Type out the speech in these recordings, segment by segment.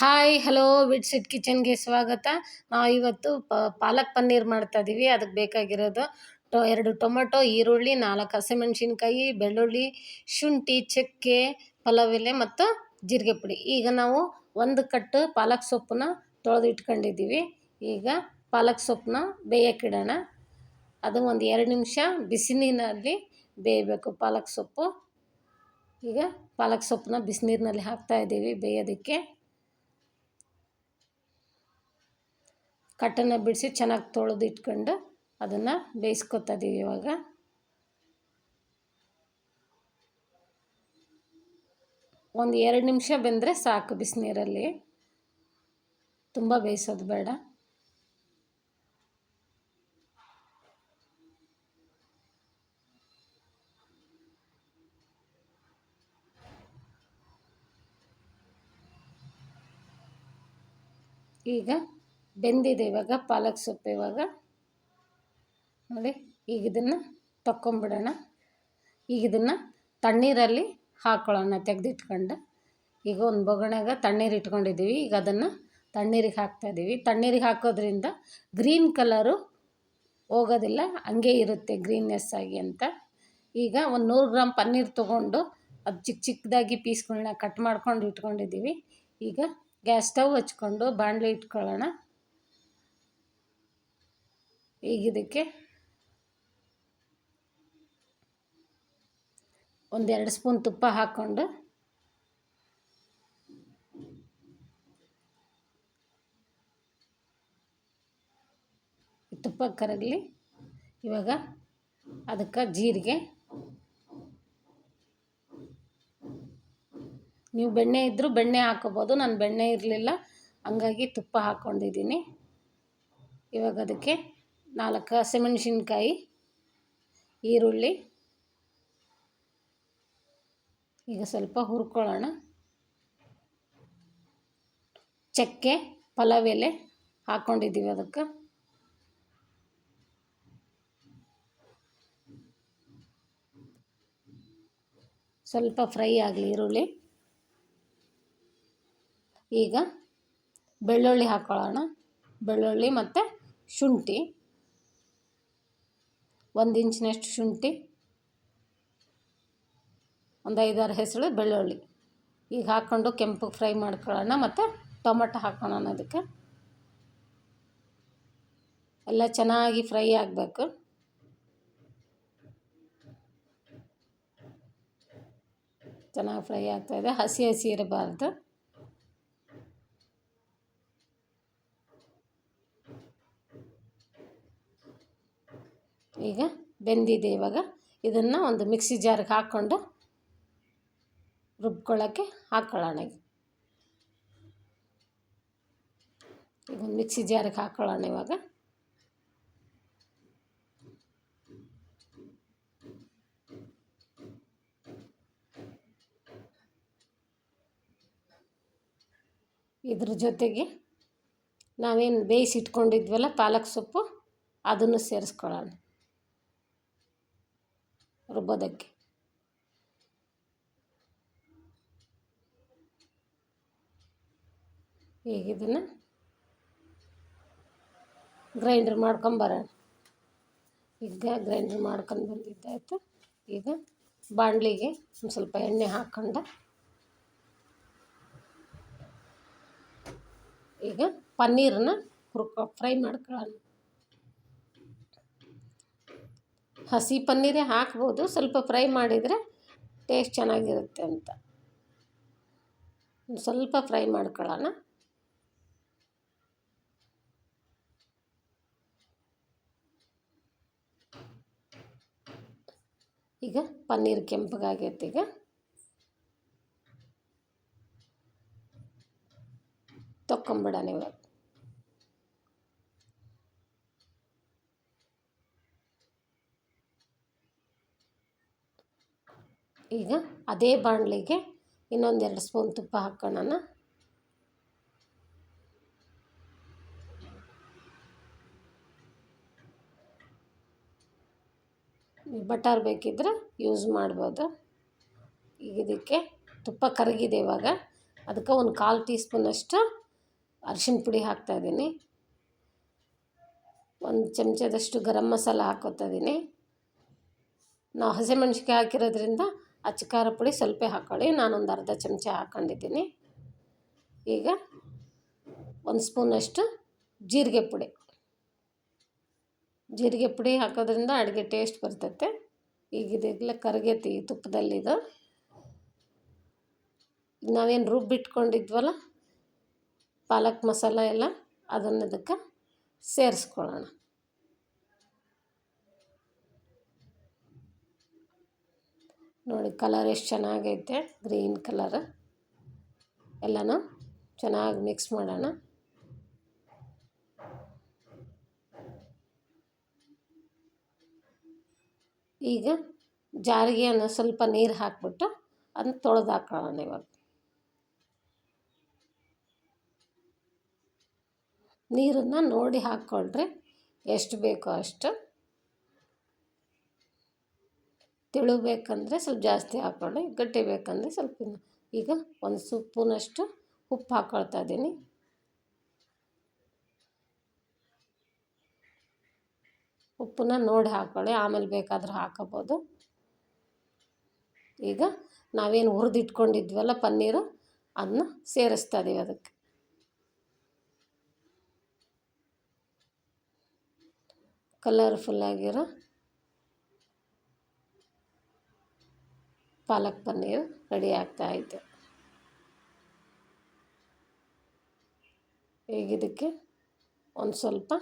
Hi, hello ಬಿಡ್ಸಿಟ್ ಕಿಚನ್ಗೆ ಸ್ವಾಗತ. ನಾವು ಇವತ್ತು ಪಾಲಕ್ ಪನ್ನೀರ್ ಮಾಡ್ತಾ ಇದ್ದೀವಿ ಅದಕ್ಕೆ ಬೇಕಾಗಿರೋದು ಟೊ, ಎರಡು ಟೊಮೊಟೊ, ಈರುಳ್ಳಿ, ನಾಲ್ಕು ಹಸಿಮೆಣ್ಸಿನ್ಕಾಯಿ, ಬೆಳ್ಳುಳ್ಳಿ, ಶುಂಠಿ, ಚಕ್ಕೆ ಪಲಾವ್ ಎಲೆ ಮತ್ತು ಜೀರಿಗೆ ಪುಡಿ. ಈಗ ನಾವು ಒಂದು ಕಟ್ಟು ಪಾಲಕ್ ಸೊಪ್ಪನ್ನ ತೊಳೆದು ಇಟ್ಕೊಂಡಿದ್ದೀವಿ ಈಗ ಪಾಲಕ್ ಸೊಪ್ಪನ್ನ ಬೇಯಕ್ಕಿಡೋಣ ಅದು ಒಂದು ಎರಡು ನಿಮಿಷ ಬಿಸಿ ನೀರಿನಲ್ಲಿ ಬೇಯಬೇಕು ಪಾಲಕ್ ಸೊಪ್ಪು. ಈಗ ಪಾಲಕ್ ಸೊಪ್ಪನ್ನ ಬಿಸಿನೀರಿನಲ್ಲಿ ಹಾಕ್ತಾಯಿದ್ದೀವಿ ಬೇಯೋದಕ್ಕೆ. ಕಟ್ಟನ್ನು ಬಿಡಿಸಿ ಚೆನ್ನಾಗಿ ತೊಳೆದು ಇಟ್ಕೊಂಡು ಅದನ್ನು ಬೇಯಿಸ್ಕೊತಾಯಿದ್ದೀವಿ ಇವಾಗ. ಒಂದು ಎರಡು ನಿಮಿಷ ಬೆಂದರೆ ಸಾಕು ಬಿಸಿನೀರಲ್ಲಿ. ತುಂಬ ಬೇಯಿಸೋದು ಬೇಡ. ಈಗ ಬೆಂದಿದೆ ಇವಾಗ, ಪಾಲಕ್ ಸೊಪ್ಪು ಇವಾಗ. ನೋಡಿ, ಈಗ ಇದನ್ನು ತಕ್ಕೊಂಬಿಡೋಣ. ಈಗ ಇದನ್ನು ತಣ್ಣೀರಲ್ಲಿ ಹಾಕ್ಕೊಳ್ಳೋಣ ತೆಗೆದಿಟ್ಕೊಂಡು. ಈಗ ಒಂದು ಬೊಗಣಾಗ ತಣ್ಣೀರು ಇಟ್ಕೊಂಡಿದ್ದೀವಿ ಈಗ ಅದನ್ನು ತಣ್ಣೀರಿಗೆ ಹಾಕ್ತಾಯಿದ್ದೀವಿ ತಣ್ಣೀರಿಗೆ ಹಾಕೋದ್ರಿಂದ ಗ್ರೀನ್ ಕಲರು ಹೋಗೋದಿಲ್ಲ, ಹಂಗೆ ಇರುತ್ತೆ ಗ್ರೀನ್ನೆಸ್ ಆಗಿ ಅಂತ. ಈಗ ಒಂದು ನೂರು ಗ್ರಾಮ್ ಪನ್ನೀರ್ ತೊಗೊಂಡು ಅದು ಚಿಕ್ಕ ಚಿಕ್ಕದಾಗಿ ಪೀಸ್ಗಳನ್ನ ಕಟ್ ಮಾಡ್ಕೊಂಡು ಇಟ್ಕೊಂಡಿದ್ದೀವಿ ಈಗ ಗ್ಯಾಸ್ ಸ್ಟವ್ ಹಚ್ಕೊಂಡು ಬಾಣಲೆ ಇಟ್ಕೊಳ್ಳೋಣ. ಈಗ ಇದಕ್ಕೆ ಒಂದೆರಡು ಸ್ಪೂನ್ ತುಪ್ಪ ಹಾಕ್ಕೊಂಡು ತುಪ್ಪ ಕರಗಲಿ. ಇವಾಗ ಅದಕ್ಕೆ ಜೀರಿಗೆ. ನೀವು ಬೆಣ್ಣೆ ಇದ್ದರೂ ಬೆಣ್ಣೆ ಹಾಕೋಬೋದು, ನಾನು ಬೆಣ್ಣೆ ಇರಲಿಲ್ಲ, ಹಂಗಾಗಿ ತುಪ್ಪ ಹಾಕ್ಕೊಂಡಿದ್ದೀನಿ. ಇವಾಗ ಅದಕ್ಕೆ ನಾಲ್ಕು ಹಸಿಮೆಣ್ಸಿನ್ಕಾಯಿ, ಈರುಳ್ಳಿ. ಈಗ ಸ್ವಲ್ಪ ಹುರ್ಕೊಳ್ಳೋಣ. ಚಕ್ಕೆ, ಪಲಾವ್ ಎಲೆ ಹಾಕ್ಕೊಂಡಿದ್ದೀವಿ ಅದಕ್ಕೆ. ಸ್ವಲ್ಪ ಫ್ರೈ ಆಗಲಿ ಈರುಳ್ಳಿ. ಈಗ ಬೆಳ್ಳುಳ್ಳಿ ಹಾಕ್ಕೊಳ್ಳೋಣ ಬೆಳ್ಳುಳ್ಳಿ ಮತ್ತು ಶುಂಠಿ. ಒಂದು ಇಂಚಿನಷ್ಟು ಶುಂಠಿ, ಒಂದು ಐದಾರು ಹೆಸರು ಬೆಳ್ಳುಳ್ಳಿ. ಈಗ ಹಾಕ್ಕೊಂಡು ಕೆಂಪು ಫ್ರೈ ಮಾಡ್ಕೊಳ್ಳೋಣ ಮತ್ತು ಟೊಮೆಟೊ ಹಾಕ್ಕೊಳ್ಳೋಣ ಅದಕ್ಕೆ. ಎಲ್ಲ ಚೆನ್ನಾಗಿ ಫ್ರೈ ಆಗಬೇಕು. ಚೆನ್ನಾಗಿ ಫ್ರೈ ಆಗ್ತಾಯಿದೆ ಹಸಿ ಹಸಿ ಇರಬಾರ್ದು. ಈಗ ಬೆಂದಿದೆ ಇವಾಗ. ಇದನ್ನು ಒಂದು ಮಿಕ್ಸಿ ಜಾರಿಗೆ ಹಾಕ್ಕೊಂಡು ರುಬ್ಕೊಳ್ಳೋಕ್ಕೆ ಹಾಕ್ಕೊಳ್ಳೋಣ ಈಗ. ಮಿಕ್ಸಿ ಜಾರಿಗೆ ಹಾಕ್ಕೊಳ್ಳೋಣ ಇವಾಗ. ಇದ್ರ ಜೊತೆಗೆ ನಾವೇನು ಬೇಯಿಸಿಟ್ಕೊಂಡಿದ್ವಲ್ಲ ಪಾಲಕ್ ಸೊಪ್ಪು, ಅದನ್ನು ಸೇರಿಸ್ಕೊಳ್ಳೋಣ. ರುಬ್ಬೋದಕ್ಕೆ. ಈಗ ಇದನ್ನು ಗ್ರೈಂಡ್ರ್ ಮಾಡ್ಕೊಂಬರೋಣ ಈಗ ಗ್ರೈಂಡ್ರ್ ಮಾಡ್ಕೊಂಡು ಬಂದಿದ್ದಾಯಿತು. ಈಗ ಬಾಣಲಿಗೆ ಒಂದು ಸ್ವಲ್ಪ ಎಣ್ಣೆ ಹಾಕ್ಕೊಂಡು ಈಗ ಪನ್ನೀರನ್ನ ಹುರ್ಕೊ ಫ್ರೈ ಮಾಡ್ಕೊಳ್ಳೋಣ. ಹಸಿ ಪನ್ನೀರೇ ಹಾಕ್ಬೋದು. ಸ್ವಲ್ಪ ಫ್ರೈ ಮಾಡಿದರೆ ಟೇಸ್ಟ್ ಚೆನ್ನಾಗಿರುತ್ತೆ ಅಂತ. ಸ್ವಲ್ಪ ಫ್ರೈ ಮಾಡ್ಕೊಳ್ಳೋಣ. ಈಗ ಪನ್ನೀರ್ ಕೆಂಪಗಾಗೈತೆ ಈಗ. ತೊಕ್ಕೊಂಬಿಡೋಣ ಇವಾಗ. ಈಗ ಅದೇ ಬಾಣಲಿಗೆ ಇನ್ನೊಂದೆರಡು ಸ್ಪೂನ್ ತುಪ್ಪ ಹಾಕ್ಕೊಳ್ಳೋಣ ಬಟರ್ ಬೇಕಿದ್ದರೆ ಯೂಸ್ ಮಾಡ್ಬೋದು. ಈಗ ಇದಕ್ಕೆ ತುಪ್ಪ ಕರಗಿದೆ ಇವಾಗ. ಅದಕ್ಕೆ ಒಂದು ಕಾಲು ಟೀ ಸ್ಪೂನಷ್ಟು ಅರಿಶಿನ ಪುಡಿ ಹಾಕ್ತಾಯಿದ್ದೀನಿ ಒಂದು ಚಮಚದಷ್ಟು ಗರಂ ಮಸಾಲ ಹಾಕೋತಾಯಿದ್ದೀನಿ ಇದ್ದೀನಿ. ನಾವು ಹಸಿಮೆಣ್ಸಿಕಾಯಿ ಹಾಕಿರೋದ್ರಿಂದ ಅಚ್ಚ ಖಾರ ಪುಡಿ ಸ್ವಲ್ಪ ಹಾಕ್ಕೊಳ್ಳಿ ನಾನೊಂದು ಅರ್ಧ ಚಮಚ ಹಾಕ್ಕೊಂಡಿದ್ದೀನಿ ಈಗ ಒಂದು ಸ್ಪೂನಷ್ಟು ಜೀರಿಗೆ ಪುಡಿ. ಜೀರಿಗೆ ಪುಡಿ ಹಾಕೋದ್ರಿಂದ ಅಡುಗೆ ಟೇಸ್ಟ್ ಬರ್ತೈತೆ. ಈಗ ಇದೆಲ್ಲ ಕರಗೈತಿ ತುಪ್ಪದಲ್ಲಿದು. ನಾವೇನು ರುಬ್ಬಿಟ್ಕೊಂಡಿದ್ವಲ್ಲ ಪಾಲಕ್ ಮಸಾಲ ಎಲ್ಲ ಅದನ್ನದಕ್ಕೆ ಸೇರಿಸ್ಕೊಳ್ಳೋಣ. ನೋಡಿ ಕಲರ್ ಎಷ್ಟು ಚೆನ್ನಾಗೈತೆ, ಗ್ರೀನ್ ಕಲರ್. ಎಲ್ಲನೂ ಚೆನ್ನಾಗಿ ಮಿಕ್ಸ್ ಮಾಡೋಣ. ಈಗ ಜಾರಿಗೆಯನ್ನು ಸ್ವಲ್ಪ ನೀರು ಹಾಕ್ಬಿಟ್ಟು ಅದನ್ನ ತೊಳೆದು ಹಾಕೋಣ ಇವಾಗ. ನೀರನ್ನು ನೋಡಿ ಹಾಕ್ಕೊಳ್ರಿ ಎಷ್ಟು ಬೇಕೋ ಅಷ್ಟು ತಿಳು ಬೇಕಂದರೆ ಸ್ವಲ್ಪ ಜಾಸ್ತಿ ಹಾಕ್ಕೊಳ್ಳಿ ಗಟ್ಟಿ ಬೇಕಂದರೆ ಸ್ವಲ್ಪ ಈಗ ಒಂದು ಸ್ಪೂನಷ್ಟು ಉಪ್ಪು ಹಾಕ್ಕೊಳ್ತಾ ಇದ್ದೀನಿ. ಉಪ್ಪನ್ನ ನೋಡಿ ಹಾಕ್ಕೊಳ್ಳಿ ಆಮೇಲೆ ಬೇಕಾದ್ರೆ ಹಾಕೋಬೋದು. ಈಗ ನಾವೇನು ಹುರಿದಿಟ್ಕೊಂಡಿದ್ವಲ್ಲ ಪನ್ನೀರು ಅದನ್ನ ಸೇರಿಸ್ತಾ ಇದೀವಿ ಅದಕ್ಕೆ. ಕಲರ್ಫುಲ್ಲಾಗಿರೋ ಪಾಲಕ್ ಪನ್ನೀರ್ ರೆಡಿ ಆಗ್ತಾ ಐತೆ ಈಗ ಇದಕ್ಕೆ ಒಂದು ಸ್ವಲ್ಪ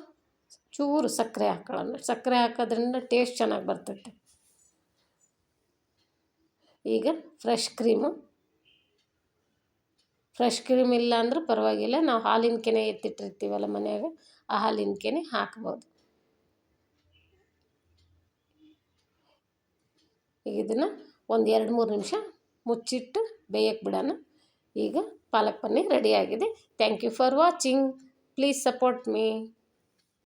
ಚೂರು ಸಕ್ಕರೆ ಹಾಕೊಳ್ಳೋಣ. ಸಕ್ಕರೆ ಹಾಕೋದ್ರಿಂದ ಟೇಸ್ಟ್ ಚೆನ್ನಾಗಿ ಬರ್ತೈತೆ. ಈಗ ಫ್ರೆಶ್ ಕ್ರೀಮು ಫ್ರೆಶ್ ಕ್ರೀಮ್ ಇಲ್ಲ ಅಂದ್ರೆ ಪರವಾಗಿಲ್ಲ. ನಾವು ಹಾಲಿನ ಕೆನೆ ಎತ್ತಿಟ್ಟಿರ್ತೀವಲ್ಲ ಮನೆಯಾಗ, ಆ ಹಾಲಿನ ಕೆನೆ ಹಾಕ್ಬೋದು. ಈಗ ಇದನ್ನು ಒಂದು ಎರಡು ಮೂರು ನಿಮಿಷ ಮುಚ್ಚಿಟ್ಟು ಬೇಯಕ್ಕೆ ಬಿಡೋಣ. ಈಗ ಪಾಲಕ್ ಪನ್ನೀರ್ ರೆಡಿಯಾಗಿದೆ thank you for watching please support me